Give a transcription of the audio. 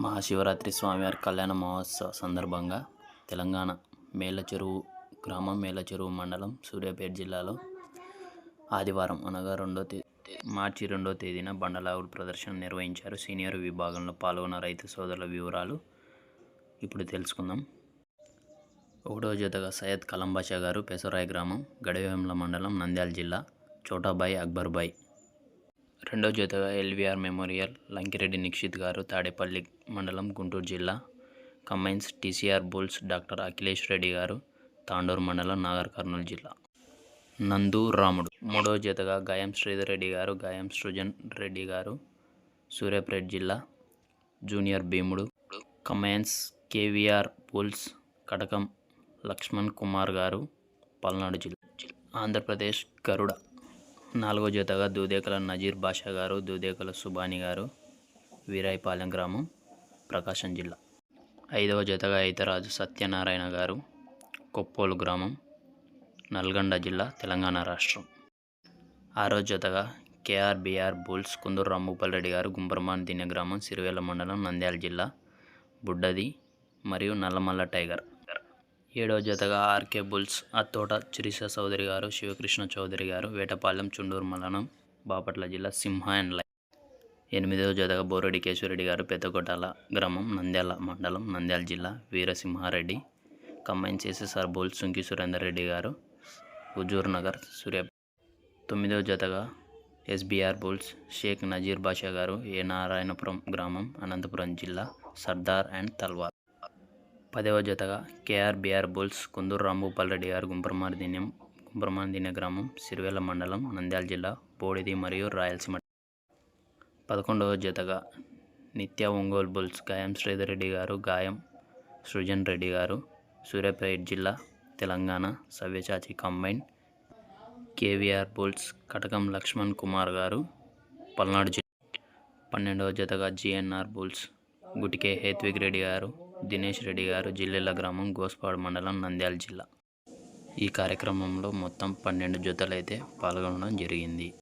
మహాశివరాత్రి స్వామివారి కళ్యాణ మహోత్సవ సందర్భంగా తెలంగాణ మేళ్ళచెరువు గ్రామం మేళ్ళచెరువు మండలం సూర్యాపేట జిల్లాలో ఆదివారం అనగా రెండో తే మార్చి రెండో తేదీన బండలాగుడు ప్రదర్శన నిర్వహించారు. సీనియర్ విభాగంలో పాల్గొన్న రైతు సోదరుల వివరాలు ఇప్పుడు తెలుసుకుందాం. ఒకటో జతగా సయ్యద్ కలంబాషా గారు పెసరాయ గ్రామం గడవేముల మండలం నంద్యాల జిల్లా చోటాబాయి అక్బర్బాయ్ రెండో జతగా ఎల్వీఆర్ మెమోరియల్ లంకిరెడ్డి నిక్షిత్ గారు తాడేపల్లి మండలం గుంటూరు జిల్లా combines TCR bulls doctor Akhilesh Reddy గారు తాండూరు మండలం నాగర్ కర్నూలు జిల్లా. నందు రాముడు. మూడో జతగా గాయం శ్రీధర్ రెడ్డి గారు గాయం సృజన్ రెడ్డి గారు సూర్యాపేట జిల్లా junior Bhimudu. Combines KVR bulls Katakam Laxman Kumar గారు పల్నాడు జిల్లా. ఆంధ్రప్రదేశ్ గరుడ. నాలుగో జతగా దూదేకల నజీర్ బాషా గారు దూదేకల సుబాని గారు వీరాయిపాలెం గ్రామం ప్రకాశం జిల్లా. ఐదవ జతగా ఐతరాజు సత్యనారాయణ గారు కొప్పోలు గ్రామం నల్గొండ జిల్లా తెలంగాణ రాష్ట్రం. ఆరో జతగా కేఆర్బిఆర్ బుల్స్ కుందూరు రాంభూపాల్ రెడ్డి గారు గుంబర్మాన్ దిన్య గ్రామం సిరివేల మండలం నంద్యాల జిల్లా బుడ్డది మరియు నల్లమల్ల టైగర్. ఏడవ జతగా ఆర్కే బుల్స్ అత్తోట చిరిస చౌదరి గారు శివకృష్ణ చౌదరి గారు వేటపాలెం చుండూరు మలనం బాపట్ల జిల్లా సింహ అండ్ లై. ఎనిమిదవ జతగా బోరెడ్డి కేశవరెడ్డి గారు పెద్దగొట్టాల గ్రామం నంద్యాల మండలం నంద్యాల జిల్లా వీరసింహారెడ్డి. కంబైన్ చేసేసార్ బుల్స్ సుంకి సురేందర్ రెడ్డి గారు హుజూర్ నగర్ సూర్య. తొమ్మిదవ జతగా ఎస్బీఆర్ బుల్స్ షేక్ నజీర్ బాషా గారు ఏ నారాయణపురం గ్రామం అనంతపురం జిల్లా సర్దార్ అండ్ తల్వార్. పదవ జతగా కేఆర్బిఆర్ బుల్స్ కుందూరు రాంభూపాల్ రెడ్డి గారు గుంపరమారి దిన్యం గ్రామం సిరివేల మండలం నంద్యాల జిల్లా బోడిది మరియు రాయలసీమ. పదకొండవ జతగా నిత్య ఒంగోలు బుల్స్ గాయం శ్రీధర్ రెడ్డి గారు గాయం సృజన్ రెడ్డి గారు సూర్యాపేట జిల్లా Telangana Savyasachi combine KVR bulls Katakam Laxman Kumar గారు పల్నాడు జిల్లా. పన్నెండవ జతగా జిఎన్ఆర్ బుల్స్ గుటికే హేత్విక్ రెడ్డి గారు దినేష్ రెడ్డి గారు జిల్లెల గ్రామం గోస్పాడు మండలం నంద్యాల జిల్లా. ఈ కార్యక్రమంలో మొత్తం పన్నెండు జతలైతే పాల్గొనడం జరిగింది.